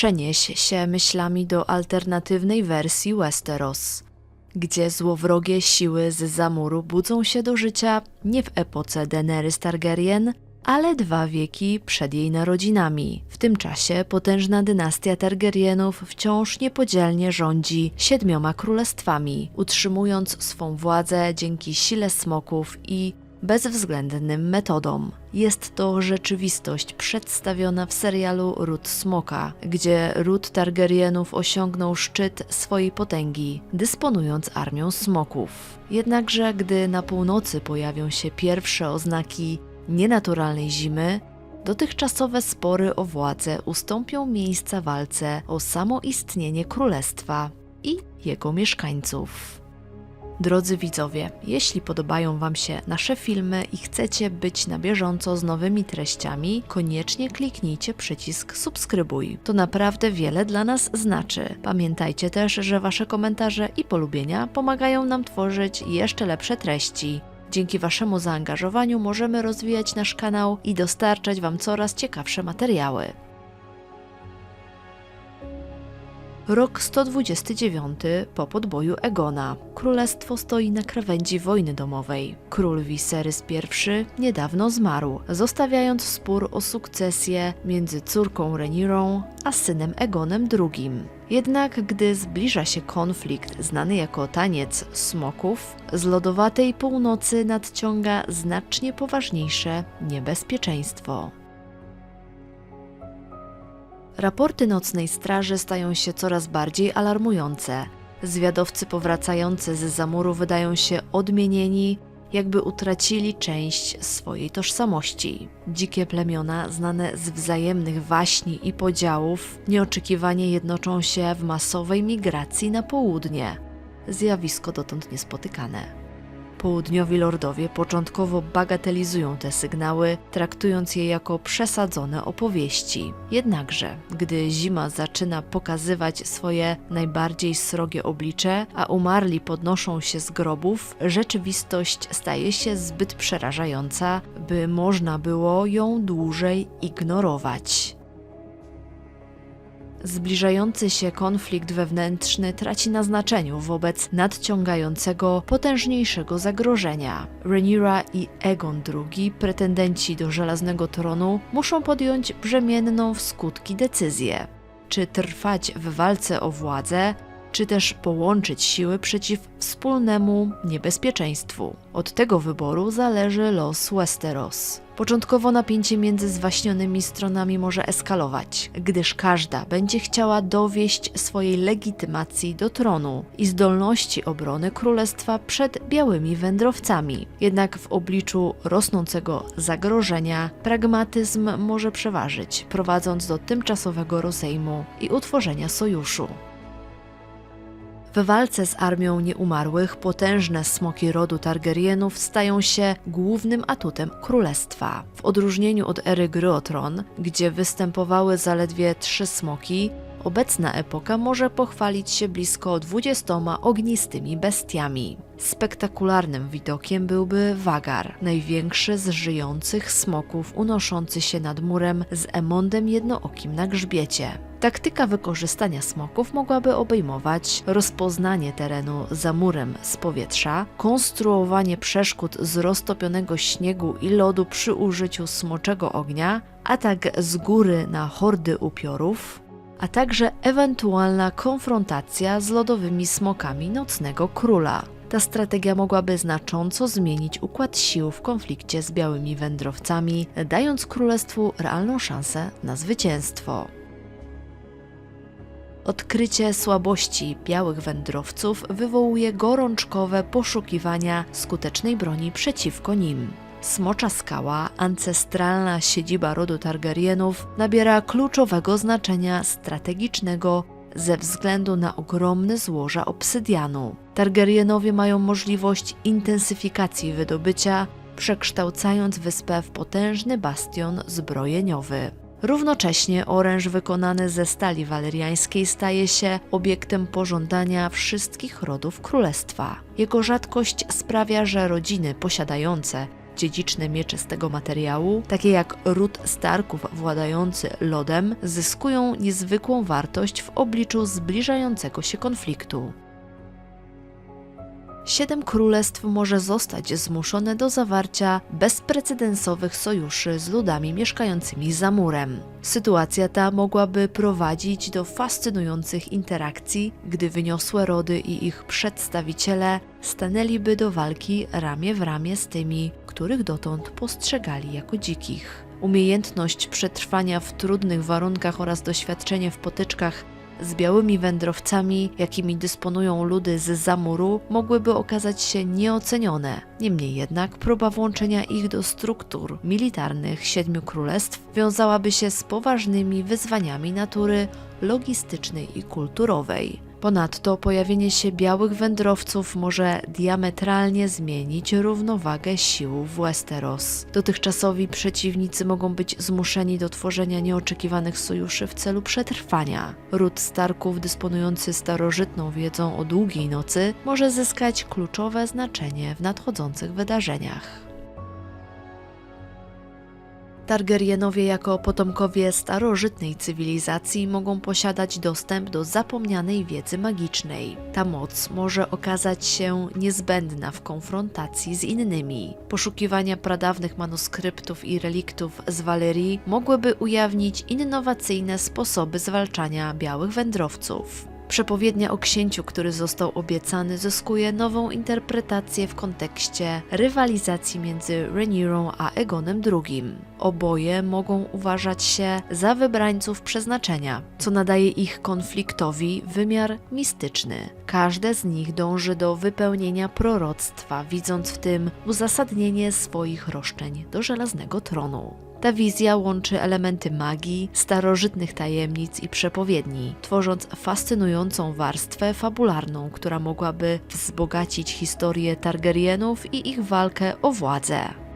Przenieś się myślami do alternatywnej wersji Westeros, gdzie złowrogie siły z zamuru budzą się do życia nie w epoce Daenerys Targaryen, ale dwa wieki przed jej narodzinami. W tym czasie potężna dynastia Targaryenów wciąż niepodzielnie rządzi siedmioma królestwami, utrzymując swą władzę dzięki sile smoków i bezwzględnym metodom. Jest to rzeczywistość przedstawiona w serialu Ród Smoka, gdzie ród Targaryenów osiągnął szczyt swojej potęgi, dysponując armią smoków. Jednakże, gdy na północy pojawią się pierwsze oznaki nienaturalnej zimy, dotychczasowe spory o władzę ustąpią miejsca walce o samoistnienie królestwa i jego mieszkańców. Drodzy widzowie, jeśli podobają Wam się nasze filmy i chcecie być na bieżąco z nowymi treściami, koniecznie kliknijcie przycisk subskrybuj. To naprawdę wiele dla nas znaczy. Pamiętajcie też, że Wasze komentarze i polubienia pomagają nam tworzyć jeszcze lepsze treści. Dzięki Waszemu zaangażowaniu możemy rozwijać nasz kanał i dostarczać Wam coraz ciekawsze materiały. Rok 129 po podboju Egona. Królestwo stoi na krawędzi wojny domowej. Król Viserys I niedawno zmarł, zostawiając spór o sukcesję między córką Renirą a synem Egonem II. Jednak gdy zbliża się konflikt znany jako taniec smoków, z lodowatej północy nadciąga znacznie poważniejsze niebezpieczeństwo. Raporty nocnej straży stają się coraz bardziej alarmujące. Zwiadowcy powracający z zamuru wydają się odmienieni, jakby utracili część swojej tożsamości. Dzikie plemiona, znane z wzajemnych waśni i podziałów, nieoczekiwanie jednoczą się w masowej migracji na południe. Zjawisko dotąd niespotykane. Południowi lordowie początkowo bagatelizują te sygnały, traktując je jako przesadzone opowieści. Jednakże, gdy zima zaczyna pokazywać swoje najbardziej srogie oblicze, a umarli podnoszą się z grobów, rzeczywistość staje się zbyt przerażająca, by można było ją dłużej ignorować. Zbliżający się konflikt wewnętrzny traci na znaczeniu wobec nadciągającego, potężniejszego zagrożenia. Rhaenyra i Aegon II, pretendenci do żelaznego tronu, muszą podjąć brzemienną w skutki decyzję. Czy trwać w walce o władzę, czy też połączyć siły przeciw wspólnemu niebezpieczeństwu. Od tego wyboru zależy los Westeros. Początkowo napięcie między zwaśnionymi stronami może eskalować, gdyż każda będzie chciała dowieść swojej legitymacji do tronu i zdolności obrony królestwa przed białymi wędrowcami. Jednak w obliczu rosnącego zagrożenia pragmatyzm może przeważyć, prowadząc do tymczasowego rozejmu i utworzenia sojuszu. W walce z armią nieumarłych potężne smoki rodu Targaryenów stają się głównym atutem królestwa. W odróżnieniu od ery Gry o Tron, gdzie występowały zaledwie trzy smoki, obecna epoka może pochwalić się blisko dwudziestoma ognistymi bestiami. Spektakularnym widokiem byłby Wagar, największy z żyjących smoków unoszący się nad murem z emondem jednookim na grzbiecie. Taktyka wykorzystania smoków mogłaby obejmować rozpoznanie terenu za murem z powietrza, konstruowanie przeszkód z roztopionego śniegu i lodu przy użyciu smoczego ognia, atak z góry na hordy upiorów, a także ewentualna konfrontacja z lodowymi smokami nocnego króla. Ta strategia mogłaby znacząco zmienić układ sił w konflikcie z białymi wędrowcami, dając królestwu realną szansę na zwycięstwo. Odkrycie słabości białych wędrowców wywołuje gorączkowe poszukiwania skutecznej broni przeciwko nim. Smocza skała, ancestralna siedziba rodu Targaryenów, nabiera kluczowego znaczenia strategicznego ze względu na ogromne złoża obsydianu. Targaryenowie mają możliwość intensyfikacji wydobycia, przekształcając wyspę w potężny bastion zbrojeniowy. Równocześnie oręż wykonany ze stali waleriańskiej staje się obiektem pożądania wszystkich rodów królestwa. Jego rzadkość sprawia, że rodziny posiadające Dziedziczne miecze z tego materiału, takie jak ród Starków władający lodem, zyskują niezwykłą wartość w obliczu zbliżającego się konfliktu. Siedem królestw może zostać zmuszone do zawarcia bezprecedensowych sojuszy z ludami mieszkającymi za murem. Sytuacja ta mogłaby prowadzić do fascynujących interakcji, gdy wyniosłe rody i ich przedstawiciele stanęliby do walki ramię w ramię z tymi, których dotąd postrzegali jako dzikich. Umiejętność przetrwania w trudnych warunkach oraz doświadczenie w potyczkach z białymi wędrowcami, jakimi dysponują ludy z zamuru, mogłyby okazać się nieocenione. Niemniej jednak próba włączenia ich do struktur militarnych siedmiu królestw wiązałaby się z poważnymi wyzwaniami natury logistycznej i kulturowej. Ponadto pojawienie się białych wędrowców może diametralnie zmienić równowagę sił w Westeros. Dotychczasowi przeciwnicy mogą być zmuszeni do tworzenia nieoczekiwanych sojuszy w celu przetrwania. Ród Starków dysponujący starożytną wiedzą o długiej nocy może zyskać kluczowe znaczenie w nadchodzących wydarzeniach. Targaryenowie jako potomkowie starożytnej cywilizacji mogą posiadać dostęp do zapomnianej wiedzy magicznej. Ta moc może okazać się niezbędna w konfrontacji z innymi. Poszukiwania pradawnych manuskryptów i reliktów z Walerii mogłyby ujawnić innowacyjne sposoby zwalczania białych wędrowców. Przepowiednia o księciu, który został obiecany, zyskuje nową interpretację w kontekście rywalizacji między Rhaenyrą a Egonem II. Oboje mogą uważać się za wybrańców przeznaczenia, co nadaje ich konfliktowi wymiar mistyczny. Każde z nich dąży do wypełnienia proroctwa, widząc w tym uzasadnienie swoich roszczeń do żelaznego tronu. Ta wizja łączy elementy magii, starożytnych tajemnic i przepowiedni, tworząc fascynującą warstwę fabularną, która mogłaby wzbogacić historię Targaryenów i ich walkę o władzę.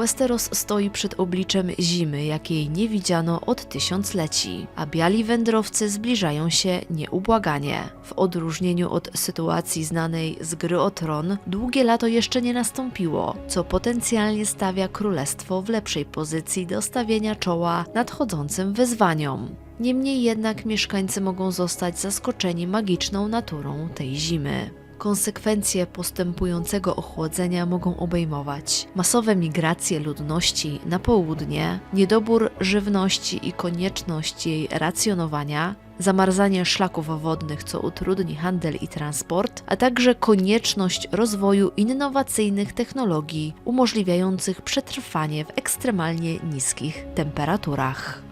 Westeros stoi przed obliczem zimy, jakiej nie widziano od tysiącleci, a biali wędrowcy zbliżają się nieubłaganie. W odróżnieniu od sytuacji znanej z gry o tron, długie lato jeszcze nie nastąpiło, co potencjalnie stawia królestwo w lepszej pozycji do stawienia czoła nadchodzącym wyzwaniom. Niemniej jednak mieszkańcy mogą zostać zaskoczeni magiczną naturą tej zimy. Konsekwencje postępującego ochłodzenia mogą obejmować masowe migracje ludności na południe, niedobór żywności i konieczność jej racjonowania, zamarzanie szlaków wodnych, co utrudni handel i transport, a także konieczność rozwoju innowacyjnych technologii umożliwiających przetrwanie w ekstremalnie niskich temperaturach.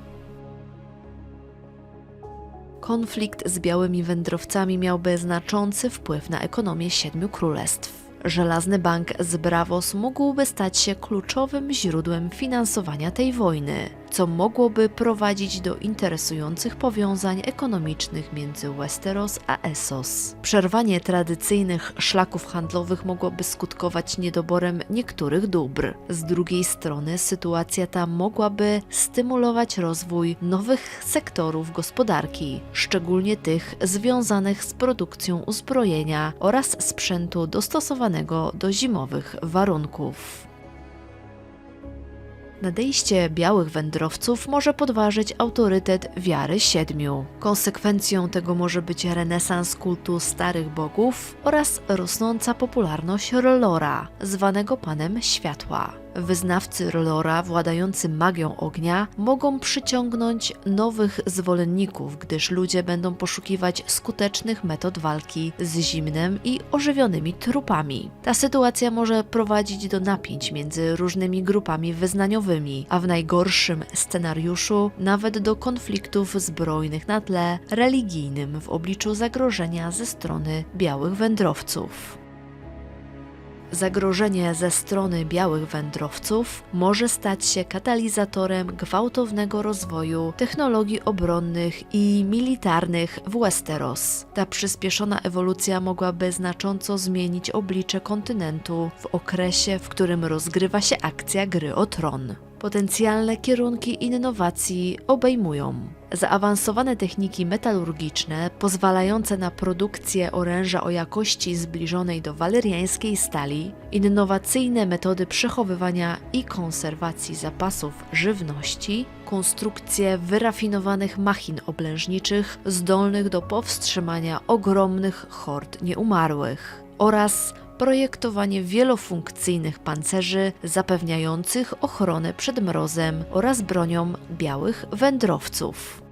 Konflikt z białymi wędrowcami miałby znaczący wpływ na ekonomię siedmiu królestw. Żelazny Bank z Bravos mógłby stać się kluczowym źródłem finansowania tej wojny, co mogłoby prowadzić do interesujących powiązań ekonomicznych między Westeros a Essos. Przerwanie tradycyjnych szlaków handlowych mogłoby skutkować niedoborem niektórych dóbr. Z drugiej strony sytuacja ta mogłaby stymulować rozwój nowych sektorów gospodarki, szczególnie tych związanych z produkcją uzbrojenia oraz sprzętu dostosowanego do zimowych warunków. Nadejście białych wędrowców może podważyć autorytet wiary siedmiu. Konsekwencją tego może być renesans kultu starych bogów oraz rosnąca popularność Rollora, zwanego Panem Światła. Wyznawcy Rollora władający magią ognia mogą przyciągnąć nowych zwolenników, gdyż ludzie będą poszukiwać skutecznych metod walki z zimnem i ożywionymi trupami. Ta sytuacja może prowadzić do napięć między różnymi grupami wyznaniowymi, a w najgorszym scenariuszu nawet do konfliktów zbrojnych na tle religijnym w obliczu zagrożenia ze strony białych wędrowców. Zagrożenie ze strony białych wędrowców może stać się katalizatorem gwałtownego rozwoju technologii obronnych i militarnych w Westeros. Ta przyspieszona ewolucja mogłaby znacząco zmienić oblicze kontynentu w okresie, w którym rozgrywa się akcja gry o tron. Potencjalne kierunki innowacji obejmują zaawansowane techniki metalurgiczne pozwalające na produkcję oręża o jakości zbliżonej do waleriańskiej stali, innowacyjne metody przechowywania i konserwacji zapasów żywności, konstrukcję wyrafinowanych machin oblężniczych zdolnych do powstrzymania ogromnych hord nieumarłych oraz projektowanie wielofunkcyjnych pancerzy zapewniających ochronę przed mrozem oraz bronią białych wędrowców.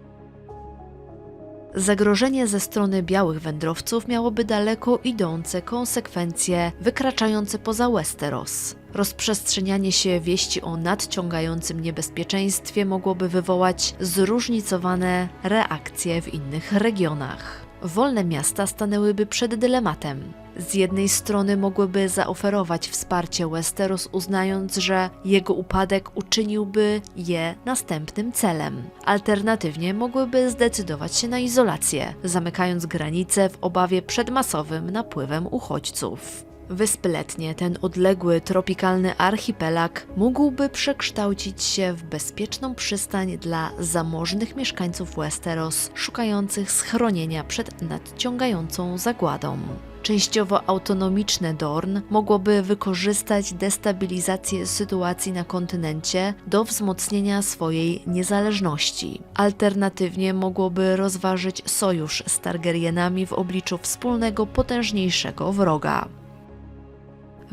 Zagrożenie ze strony białych wędrowców miałoby daleko idące konsekwencje wykraczające poza Westeros. Rozprzestrzenianie się wieści o nadciągającym niebezpieczeństwie mogłoby wywołać zróżnicowane reakcje w innych regionach. Wolne miasta stanęłyby przed dylematem. Z jednej strony mogłyby zaoferować wsparcie Westeros, uznając, że jego upadek uczyniłby je następnym celem. Alternatywnie mogłyby zdecydować się na izolację, zamykając granice w obawie przed masowym napływem uchodźców. Wyspy Letnie, ten odległy, tropikalny archipelag, mógłby przekształcić się w bezpieczną przystań dla zamożnych mieszkańców Westeros, szukających schronienia przed nadciągającą zagładą. Częściowo autonomiczne Dorn mogłoby wykorzystać destabilizację sytuacji na kontynencie do wzmocnienia swojej niezależności. Alternatywnie mogłoby rozważyć sojusz z Targaryenami w obliczu wspólnego potężniejszego wroga.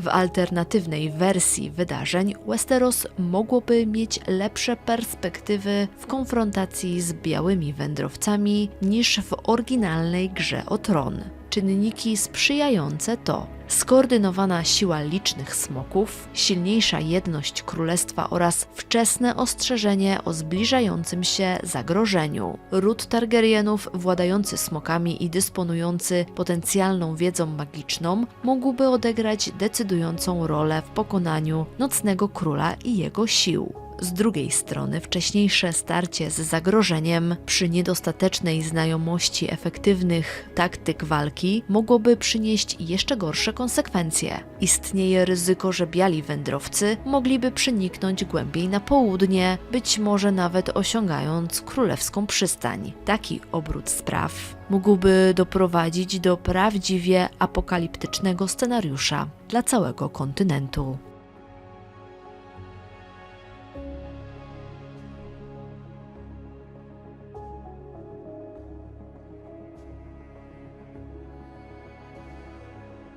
W alternatywnej wersji wydarzeń Westeros mogłoby mieć lepsze perspektywy w konfrontacji z białymi wędrowcami niż w oryginalnej grze o tron. Czynniki sprzyjające to skoordynowana siła licznych smoków, silniejsza jedność królestwa oraz wczesne ostrzeżenie o zbliżającym się zagrożeniu. Ród Targaryenów władający smokami i dysponujący potencjalną wiedzą magiczną mógłby odegrać decydującą rolę w pokonaniu Nocnego Króla i jego sił. Z drugiej strony, wcześniejsze starcie z zagrożeniem przy niedostatecznej znajomości efektywnych taktyk walki mogłoby przynieść jeszcze gorsze konsekwencje. Istnieje ryzyko, że biali wędrowcy mogliby przeniknąć głębiej na południe, być może nawet osiągając królewską przystań. Taki obrót spraw mógłby doprowadzić do prawdziwie apokaliptycznego scenariusza dla całego kontynentu.